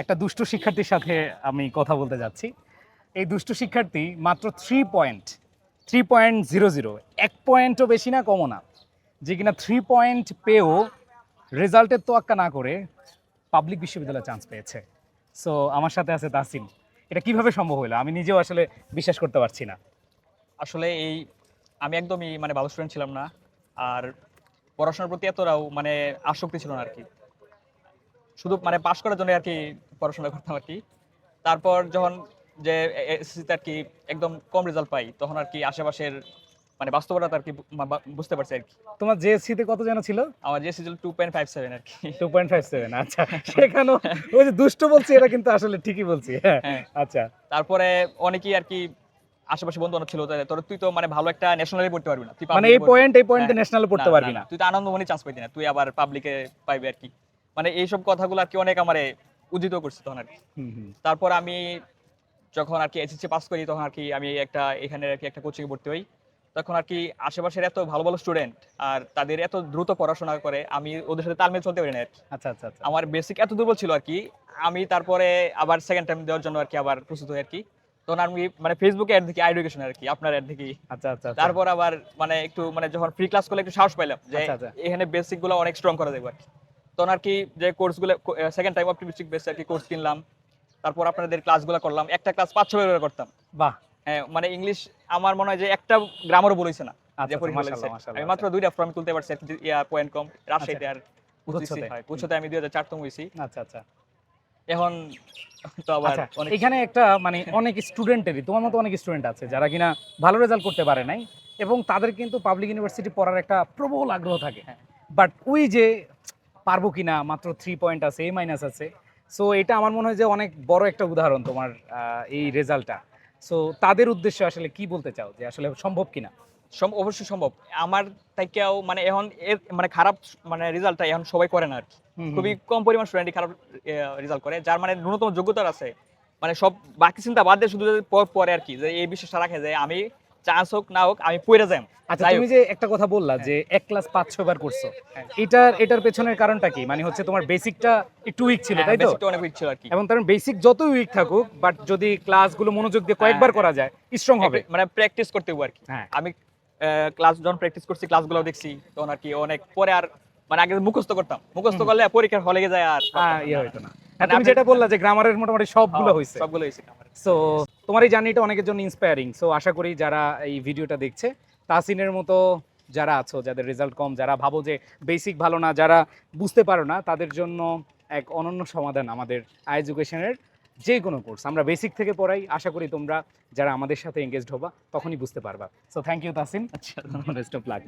একটা দুষ্ট শিক্ষার্থীর সাথে আমি কথা বলতে যাচ্ছি। এই দুষ্ট শিক্ষার্থী মাত্র three point three point zero zero এক পয়েন্টও বেশি না, কমও না। যে কিনা থ্রি পয়েন্ট পেয়েও রেজাল্টের তোয়াক্কা না করে পাবলিক বিশ্ববিদ্যালয়ে চান্স পেয়েছে। সো আমার সাথে আছে তাসিম। এটা কীভাবে সম্ভব হলো? আমি নিজেও আসলে বিশ্বাস করতে পারছি না। আসলে এই, আমি একদমই মানে ভালো স্টুডেন্ট ছিলাম না। আর পড়াশোনার প্রতি এতটাও মানে আসক্তি ছিল না আর কি। শুধু মানে পাশ করার জন্য আর কি পড়াশোনা করতাম আর কি। তারপর যখন যে এসএসসিতে আর কি একদম কম রেজাল্ট পাই তখন আর কি আশেপাশের মানে বাস্তবতা আর কি বুঝতে পারছি আর কি। তোমার জেএসসিতে কত যেন ছিল? আমার পয়েন্ট ফাইভ সেভেন আর কি। টু পয়েন্ট ফাইভ সেভেন আচ্ছা। সেখানেও ওই যে দুষ্ট বলছি এটা কিন্তু আসলে ঠিকই বলছি হ্যাঁ। হ্যাঁ। আচ্ছা। তারপরে অনেকেই আর কি আশেপাশে বন্ধু অনেক ছিল তোর তুই তো মানে ভালো একটা ন্যাশনালি পড়তে পারবি না তুই মানে এই পয়েন্ট এই পয়েন্টে। ন্যাশনালে পড়তে পারবি না। তুই তো আনন্দমণি চান্স পাইতি না তুই আবার পাবলিকে পাইবি আর কি। মানে এইসব কথাগুলো আর কি অনেক আমারে উদ্দিত করছে তখন আর কি। তারপর আমি যখন আর কি এসএসসি পাস করি তখন আর কি আমি একটা এখানে আর কি একটা কোচিং ভর্তি হই। তখন আর কি আশেপাশের এত ভালো ভালো স্টুডেন্ট আর তাদের এত দ্রুত পড়াশোনা করে আমি ওদের সাথে তালমেল চলতে পারি না আচ্ছা আচ্ছা আচ্ছা। আমার বেসিক এত দুর্বল ছিল আর কি আমি তারপরে আবার সেকেন্ড টাইম দেওয়ার জন্য আর কি আবার প্রস্তুত হই আর কি তখন আমি মানে ফেসবুকে অ্যাড দেখি এডুকেশন আর কি আপনার অ্যাড দেখি আচ্ছা আচ্ছা আচ্ছা। তারপর আবার মানে একটু মানে যখন ফ্রি ক্লাস করলে একটু সাহস পাইলাম যে আচ্ছা, আচ্ছা। এখানে বেসিকগুলো অনেক স্ট্রং করা যাবে আর কি তখন আর কি যে কোর্সগুলো সেকেন্ড টাইম অপটিমিস্টিক বেস আর কি কোর্স কিনলাম। তারপর আপনাদের ক্লাসগুলো করলাম। একটা ক্লাস পাঁচ ছয় করে করতাম। বাহ। হ্যাঁ মানে ইংলিশ আমার মনে হয় যে একটা গ্রামারও বলেছে না। আচ্ছা, আচ্ছা, আমি মাত্র দুইটা ফর্ম তুলতে পারছি ইয়া পয়েন্ট কম রাজশাহীতে আর। হয়। গুচ্ছতে আমি দুই হাজার চারতম হয়েছি। আচ্ছা আচ্ছা। এখন তো আবার আচ্ছা এখানে একটা মানে অনেক স্টুডেন্টেরই তোমার মতো অনেক স্টুডেন্ট আছে যারা কিনা ভালো রেজাল্ট করতে পারে নাই এবং তাদের কিন্তু পাবলিক ইউনিভার্সিটি পড়ার একটা প্রবল আগ্রহ থাকে। হ্যাঁ। বাট ওই যে পারব কিনা মাত্র থ্রি পয়েন্ট আছে এ মাইনাস আছে। সো এটা আমার মনে হয় যে অনেক বড় একটা উদাহরণ তোমার এই রেজাল্টটা। সো তাদের উদ্দেশ্যে আসলে কি বলতে চাও যে আসলে সম্ভব কিনা? সম- অবশ্যই সম্ভব। আমার থেকেও মানে এখন এর মানে খারাপ মানে রেজাল্টটা এখন সবাই করে না আর কি। খুবই কম পরিমাণ স্টুডেন্টই খারাপ রেজাল্ট করে। যার মানে ন্যূনতম যোগ্যতা আছে। মানে সব বাকি চিন্তা বাদ দিয়ে শুধু পরে আর কি যে এই বিশ্বাসটা রাখে যে আমি চান্স হোক না হোক আমি পড়ে যাই আচ্ছা তুমি যে একটা কথা বললা যে এক ক্লাস পাঁচ ছয় বার করছ হ্যাঁ। এটার এটার পেছনের কারণটা কি? মানে হচ্ছে তোমার বেসিকটা একটু উইক ছিল তাই তো? অনেক weak ছিল আর কি। এবং বেসিক যতই উইক থাকুক বাট যদি ক্লাসগুলো মনোযোগ দিয়ে কয়েকবার করা যায় স্ট্রং হবে। মানে প্র্যাকটিস করতে হবে আর কি। হ্যাঁ। আমি ক্লাস যখন প্র্যাকটিস করছি ক্লাসগুলো দেখছি তখন আর কি অনেক পরে আর মানে আগে মুখস্থ করতাম। মুখস্থ করলে পরীক্ষার হলে যায় আর হ্যাঁ ইয়ে হইতো না। মানে হ্যাঁ, তুমি যেটা বললা যে গ্রামারের মোটামুটি সবগুলো হ্যাঁ, হয়েছে সবগুলো হয়েছে। সো তোমার এই জার্নিটা অনেকের জন্য ইন্সপায়ারিং সো আশা করি যারা এই ভিডিওটা দেখছে তাসিনের মতো যারা আছো, যাদের রেজাল্ট কম, যারা ভাবো যে বেসিক ভালো না, যারা বুঝতে পারো না, তাদের জন্য এক অনন্য সমাধান আমাদের আই এডুকেশনের যে কোনো কোর্স আমরা বেসিক থেকে পড়াই, আশা করি তোমরা যারা আমাদের সাথে এঙ্গেজড হবা, তখনই বুঝতে পারবা। সো থ্যাংক ইউ তাসিন আচ্ছা বেস্ট অফ লাক